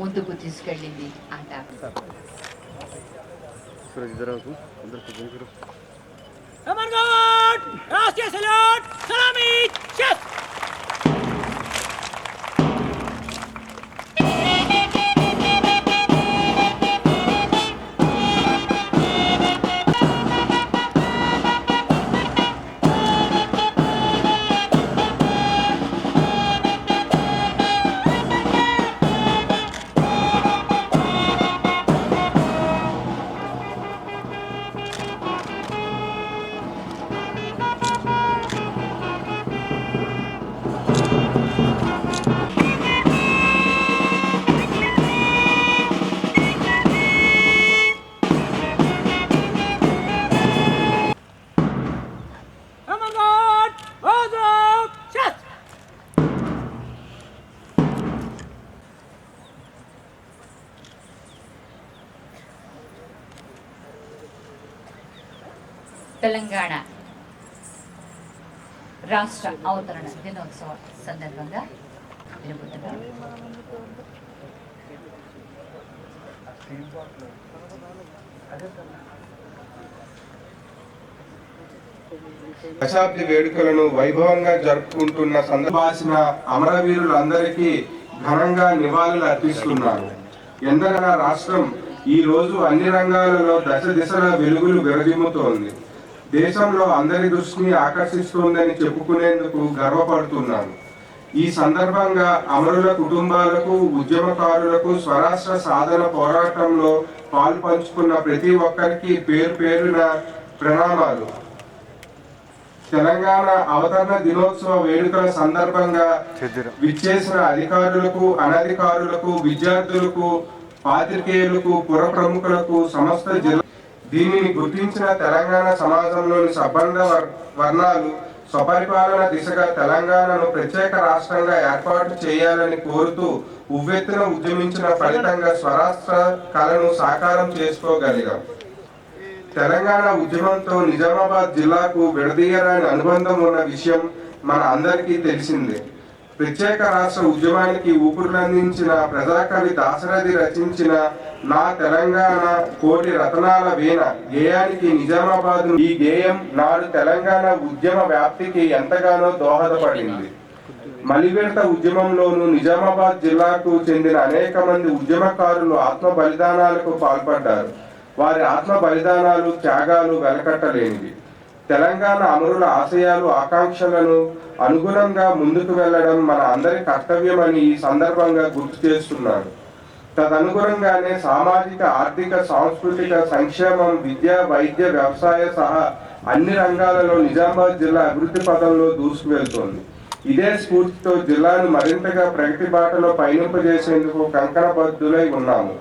ముందుకు తీసుకెళ్ళింది అంటారు. సురజితరావుకు అందరు తెలంగాణ రాష్ట్ర అవతరణ దినోత్సవ సందర్భంగా దశాబ్ది వేడుకలను వైభవంగా జరుపుకుంటున్న సందర్భాసిన అమరవీరులందరికీ ఘనంగా నివాళులు అర్పిస్తున్నారు ఎందరైనా రాష్ట్రం ఈ రోజు అన్ని రంగాలలో దశ దిశల వెలుగులు విరజిమ్ముతోంది. దేశంలో అందరి దృష్టిని ఆకర్షిస్తోందని చెప్పుకునేందుకు గర్వపడుతున్నాను. ఈ సందర్భంగా అమరుల కుటుంబాలకు ఉద్యమకారులకు స్వరాష్ట్ర సాధన పోరాటంలో పాలు పంచుకున్న ప్రతి ఒక్కరికి పేరు పేరున ప్రణామాలు. తెలంగాణ అవతరణ దినోత్సవ వేడుకల సందర్భంగా విచ్చేసిన అధికారులకు అనధికారులకు విద్యార్థులకు పాత్రికేయులకు పుర ప్రముఖులకు సమస్త జిల్లా దీనిని గుర్తించిన తెలంగాణ సమాజంలోని సబ్బండ వర్- వర్ణాలు స్వపరిపాలన దిశగా తెలంగాణను ప్రత్యేక రాష్ట్రంగా ఏర్పాటు చేయాలని కోరుతూ ఉవ్వెత్తున ఉద్యమించిన ఫలితంగా స్వరాష్ట్ర కళను సాకారం చేసుకోగలిగాం. తెలంగాణ ఉద్యమంతో నిజామాబాద్ జిల్లాకు విడదీయరాని అనుబంధం ఉన్న విషయం మన అందరికీ తెలిసిందే. ప్రత్యేక రాష్ట్ర ఉద్యమానికి ఊపిరినందించిన ప్రజాకవి దాశరథి రచించిన నా తెలంగాణ కోటి రతనాల వీణ గేయానికి నిజామాబాద్ ఈ గేయం నాడు తెలంగాణ ఉద్యమ వ్యాప్తికి ఎంతగానో దోహదపడింది. మలివేడత ఉద్యమంలోను నిజామాబాద్ జిల్లాకు చెందిన అనేక మంది ఉద్యమకారులు ఆత్మ బలిదానాలకు పాల్పడ్డారు. వారి ఆత్మ బలిదానాలు త్యాగాలు వెలకట్టలేనివి. తెలంగాణ అమరుల ఆశయాలు ఆకాంక్షలను అనుగుణంగా ముందుకు వెళ్ళడం మన అందరి కర్తవ్యమని ఈ సందర్భంగా గుర్తు చేస్తున్నారు తదనుగుణంగానే సామాజిక ఆర్థిక సాంస్కృతిక సంక్షేమం విద్య వైద్య వ్యవసాయ సహా అన్ని రంగాలలో నిజామాబాద్ జిల్లా అభివృద్ధి పదంలో దూసుకువెళ్తోంది. ఇదే స్ఫూర్తితో జిల్లాను మరింతగా ప్రగతి బాటలో పయనింపజేసేందుకు కంకణబద్ధులై ఉన్నాము.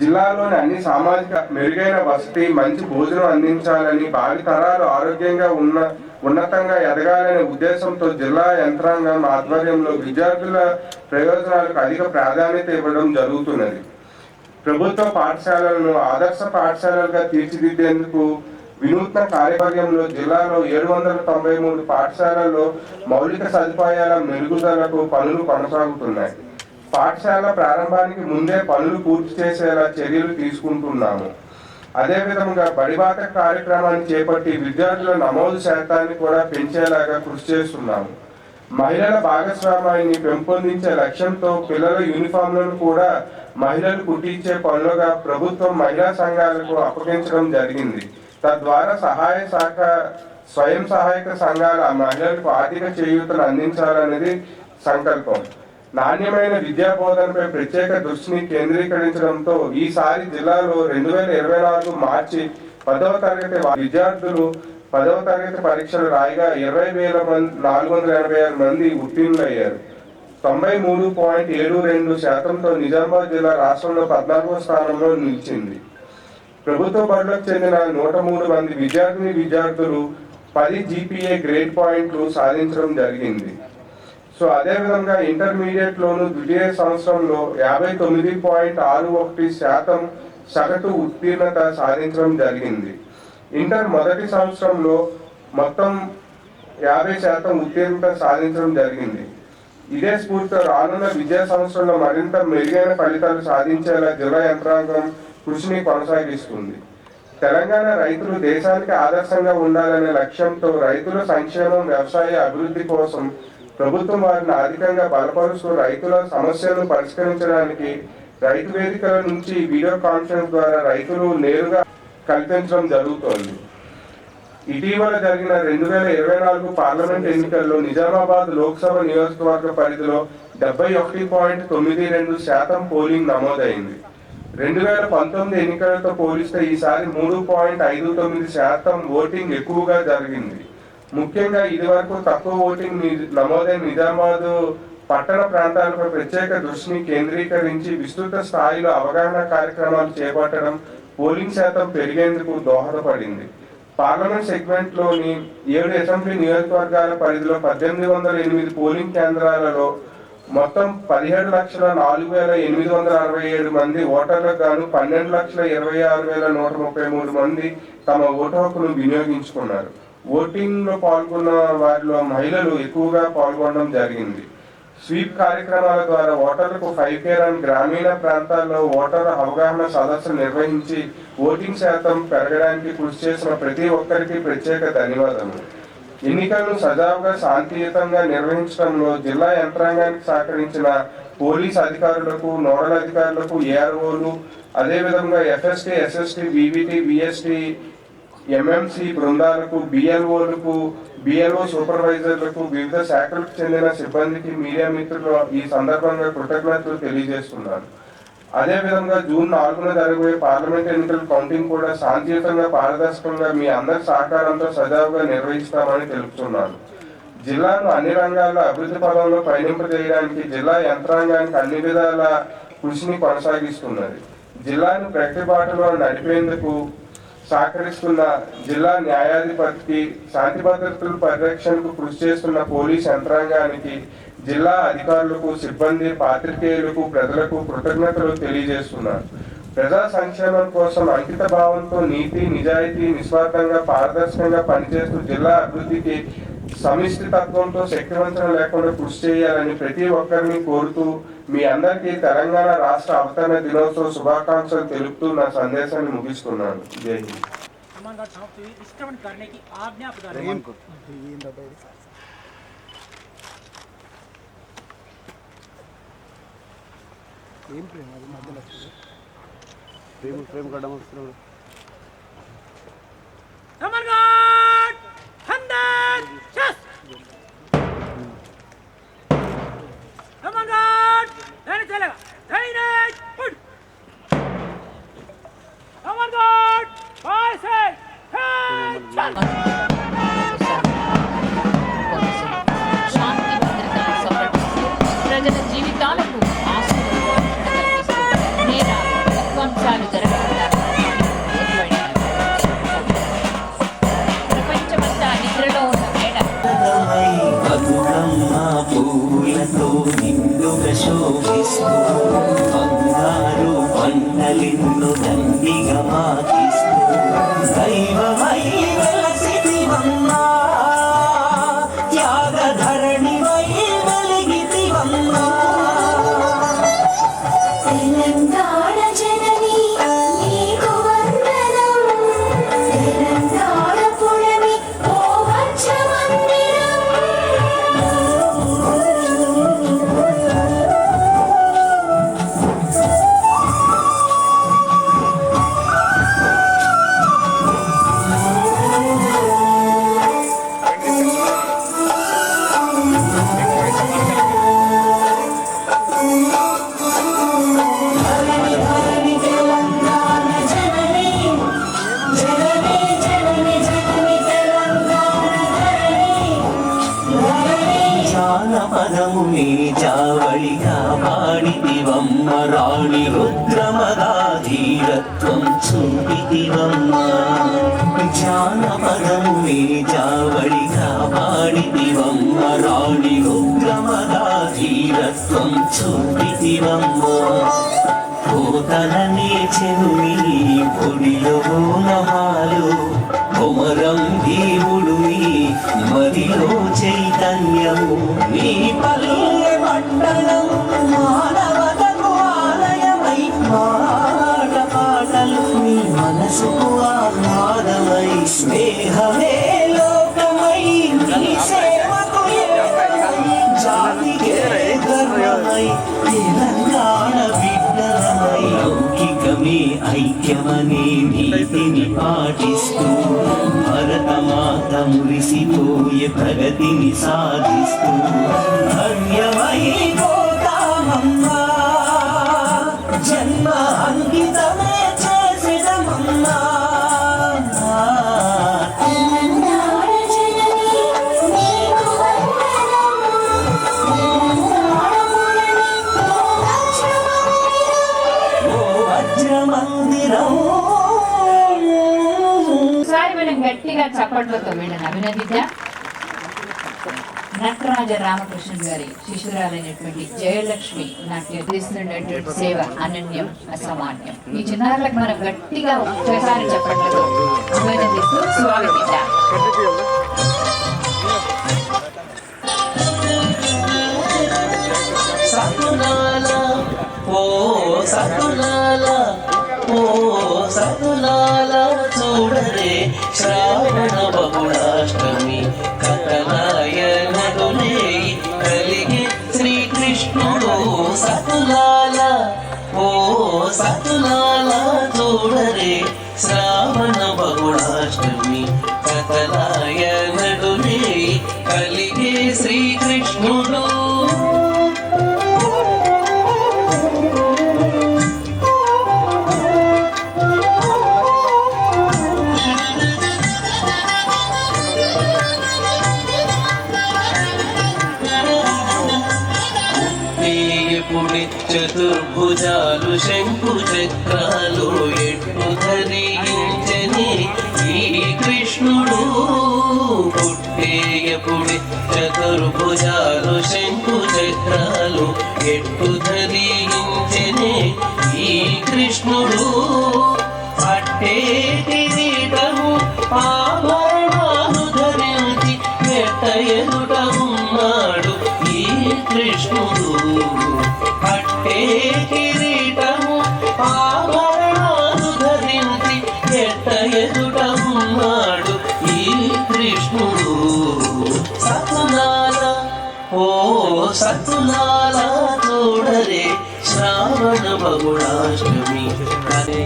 జిల్లాలోని అన్ని సామాజిక మెరుగైన వసతి మంచి భోజనం అందించాలని భావి తరాలు ఆరోగ్యంగా ఉన్న ఉన్నతంగా ఎదగాలనే ఉద్దేశంతో జిల్లా యంత్రాంగం ఆధ్వర్యంలో విద్యార్థుల ప్రయోజనాలకు అధిక ప్రాధాన్యత ఇవ్వడం జరుగుతున్నది. ప్రభుత్వ పాఠశాలలను ఆదర్శ పాఠశాలలుగా తీర్చిదిద్దేందుకు వినూత్న కార్యక్రమంలో జిల్లాలో ఏడు వందల తొంభై మూడు పాఠశాలల్లో మౌలిక సదుపాయాల మెరుగుదలకు పనులు కొనసాగుతున్నాయి. పాఠశాల ప్రారంభానికి ముందే పనులు పూర్తి చేసేలా చర్యలు తీసుకుంటున్నాము. అదే విధంగా బడిబాట కార్యక్రమాన్ని చేపట్టి విద్యార్థుల నమోదు శాతాన్ని కూడా పెంచేలాగా కృషి చేస్తున్నాము. మహిళల భాగస్వామ్యాన్ని పెంపొందించే లక్ష్యంతో పిల్లల యూనిఫామ్లను కూడా మహిళలు కుట్టించే పనులుగా ప్రభుత్వం మహిళా సంఘాలకు అప్పగించడం జరిగింది. తద్వారా సహాయ శాఖ స్వయం సహాయక సంఘాల మహిళలకు ఆర్థిక చేయూతను అందించాలనేది సంకల్పం. నాణ్యమైన విద్యా బోధనపై ప్రత్యేక దృష్టిని కేంద్రీకరించడంతో ఈసారి జిల్లాలో రెండు వేల ఇరవై నాలుగు మార్చి పదవ తరగతి విద్యార్థులు పదవ తరగతి పరీక్షలు రాయిగా ఇరవై వేల మంది నాలుగు వందల ఎనభై ఆరు మంది ఉత్తీర్ణులయ్యారు. తొంభై మూడు పాయింట్ ఏడు రెండు శాతంతో నిజామాబాద్ జిల్లా రాష్ట్రంలో పద్నాలుగో స్థానంలో నిలిచింది. ప్రభుత్వ బడులకు చెందిన నూట మూడు మంది విద్యార్థిని విద్యార్థులు పది జీపీఏ గ్రేడ్ పాయింట్లు సాధించడం జరిగింది. సో అదే విధంగా ఇంటర్మీడియట్ లోను ద్వితీయ సంవత్సరంలో యాభై తొమ్మిది పాయింట్ ఆరు ఒకటి శాతం సగటు ఉత్తీర్ణత సాధించడం జరిగింది. ఇంటర్ మొదటి సంవత్సరంలో మొత్తం యాభై శాతం ఉత్తీర్ణత సాధించడం జరిగింది. ఇదే స్ఫూర్తితో రానున్న విద్యా సంవత్సరంలో మరింత మెరుగైన ఫలితాలు సాధించేలా జిల్లా యంత్రాంగం కృషిని కొనసాగిస్తుంది. తెలంగాణ రైతులు దేశానికి ఆదర్శంగా ఉండాలనే లక్ష్యంతో రైతుల సంక్షేమం వ్యవసాయ అభివృద్ధి కోసం ప్రభుత్వం వారిని అధికంగా బలపరుస్తూ రైతుల సమస్యలను పరిష్కరించడానికి రైతు వేదికల నుంచి వీడియో కాన్ఫరెన్స్ ద్వారా రైతులు నేరుగా కల్పించడం జరుగుతోంది. ఇటీవల జరిగిన రెండు వేల ఇరవై నాలుగు పార్లమెంట్ ఎన్నికల్లో నిజామాబాద్ లోక్సభ నియోజకవర్గ పరిధిలో డెబ్బై ఒకటి పాయింట్ తొమ్మిది రెండు శాతం పోలింగ్ నమోదైంది. రెండు వేల పంతొమ్మిది ఎన్నికలతో పోలిస్తే ఈసారి మూడు పాయింట్ ఐదు తొమ్మిది శాతం ఓటింగ్ ఎక్కువగా జరిగింది. ముఖ్యంగా ఇదివరకు తక్కువ ఓటింగ్ నమోదైన నిజామాబాద్ పట్టణ ప్రాంతాలపై ప్రత్యేక దృష్టిని కేంద్రీకరించి విస్తృత స్థాయిలో అవగాహన కార్యక్రమాలు చేపట్టడం పోలింగ్ శాతం పెరిగేందుకు దోహదపడింది. పార్లమెంట్ సెగ్మెంట్లోని ఏడు అసెంబ్లీ నియోజకవర్గాల పరిధిలో పద్దెనిమిది వందల ఎనిమిది పోలింగ్ కేంద్రాలలో మొత్తం పదిహేడు లక్షల నాలుగు వేల ఎనిమిది వందల అరవై ఏడు మంది ఓటర్లకు గాను పన్నెండు లక్షల ఇరవై ఆరు వేల నూట ముప్పై మూడు మంది తమ ఓటు హక్కును వినియోగించుకున్నారు. ఓటింగ్లో పాల్గొన్న వారిలో మహిళలు ఎక్కువగా పాల్గొనడం జరిగింది. స్వీప్ కార్యక్రమాల ద్వారా ఓటర్లకు ఫైవ్ కేర్ అండ్ గ్రామీణ ప్రాంతాల్లో ఓటర్ అవగాహన సదస్సులు నిర్వహించి ఓటింగ్ శాతం పెరగడానికి కృషి చేసిన ప్రతి ఒక్కరికి ప్రత్యేక ధన్యవాదములు. ఎన్నికలను సజావుగా శాంతియుతంగా నిర్వహించడంలో జిల్లా యంత్రాంగానికి సహకరించిన పోలీస్ అధికారులకు నోడల్ అధికారులకు ఏఆర్ఓలు అదేవిధంగా FST SST BBT VST MMC బృందాలకు బిఎల్ఓలకు బిఎల్ఓ సూపర్వైజర్లకు వివిధ శాఖలకు చెందిన సిబ్బందికి మీడియా మిత్రులు ఈ సందర్భంగా కృతజ్ఞతలు తెలియజేస్తున్నాను అదేవిధంగా జూన్ నాలుగున జరగబోయే పార్లమెంట్ ఎన్నికల కౌంటింగ్ కూడా శాంతియుతంగా పారదర్శకంగా మీ అందరి సహకారంతో సజావుగా నిర్వహిస్తామని తెలుపుతున్నాను జిల్లాను అన్ని రంగాల్లో అభివృద్ధి పదంలో పయనింపజేయడానికి జిల్లా యంత్రాంగానికి అన్ని విధాల కృషిని కొనసాగిస్తున్నది. జిల్లాను ప్రగతి బాటలో నడిపేందుకు సహకరిస్తున్న జిల్లా న్యాయాధిపతికి శాంతి భద్రతల పరిరక్షణకు కృషి చేస్తున్న పోలీస్ యంత్రాంగానికి జిల్లా అధికారులకు సిబ్బంది పాత్రికేయులకు ప్రజలకు కృతజ్ఞతలు తెలియజేస్తున్నారు ప్రజా సంక్షేమం కోసం అంకిత భావంతో నీతి నిజాయితీ నిస్వార్థంగా పారదర్శకంగా పనిచేస్తూ జిల్లా అభివృద్ధికి సమిష్టి తత్వంతో శక్తివంతం లేకుండా కృషి చేయాలని ప్రతి ఒక్కరిని కోరుతూ మీ అందరికీ తెలంగాణ రాష్ట్ర అవతరణ దినోత్సవ శుభాకాంక్షలు తెలుపుతూ నా సందేశాన్ని ముగిస్తున్నాను జై హింద్. ఏం ప్రేమ మధ్యలో ప్రేమ ప్రేమ కట్టడం వస్తున్నాడు నిండుగా శోభిస్తూ బంగారు పంటలెన్నో దండిగా మాకిస్తూ దైవమై వెలసితివమ్మా. త్యాగధరణివై రాణి రుద్రమదాధీరత్వం చూపితివమ్మ. జానపదము నీ జావళిగా పాడితివమ్మ రాణి రుద్రమదాధీరత్వం చూపితివమ్మ. కోతలనే చెవి పొడిలో నమాలు కుమరం దేవుడు నీ మదిలో చైతన్యము. నీ పల్లె మండలం మానవతకు మనసుకు ఆహ్లాదమై స్నేహమే లోకమై నీ సేవకు ఏకమై, జాతికే గర్వమై తెలంగాణ బిడ్డలమై లౌకికమే ఐక్యమనే నీతిని పాటిస్తూ భరతమాత మురిసిపోయే ప్రగతిని సాధిస్తూ ధన్యమై పోతామమ్మా జన్మ అంకితమే చప్పట్లతో వీళ్ళని అభినందిద్దాం నటరాజ రామకృష్ణ గారి శిశురాలైనటువంటి జయలక్ష్మి నాకు నిర్దిస్తున్నటువంటి సేవ అనన్యం అసామాన్యం. ఈ చిన్నారులకు మనం గట్టిగా ఒక్కసారి చెప్పట్లతో అభినందిస్తూ స్వాగతిద్దాం. సతులాల ఓ సతులాల సతులాల చూడరే శ్రావణ బహుళాష్టమి కథలాయ నడులే కలిగి శ్రీకృష్ణుడు సతులాల ఓ సతులాల చూడరే చతుర్భుజాలు శంకు చక్రాలు ఎట్టు ధరించని ఈ కృష్ణుడు. పుట్టేయపుడి చతుర్భుజాలు శంకు చక్రాలు ఎట్టు ధరించని ఈ కృష్ణుడు. పట్టే కిరీటము కృష్ణుడు పట్టే కిరీటము ఆభరణాలు ధరించి ఎట్ట ఎదుట ఈ కృష్ణుడు? సతులాల ఓ సతులాల చూడరే శ్రావణ బహుళాష్టమి. అరే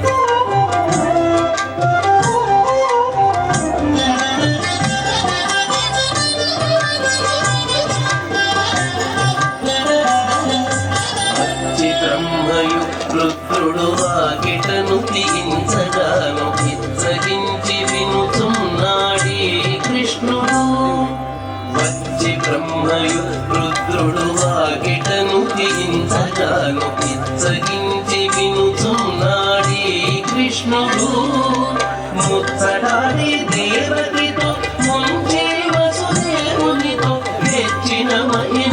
వచ్చి బ్రహ్మయు రుద్రుడు వాకిటను దిగించగాను ఇచ్చగించి వినుచున్నాడి కృష్ణుడు. ముచ్చడాడి దేవతితో ముంచే వసుదేవునితో ಹೆಚ್ಚಿನ ಮಹಿಳೆ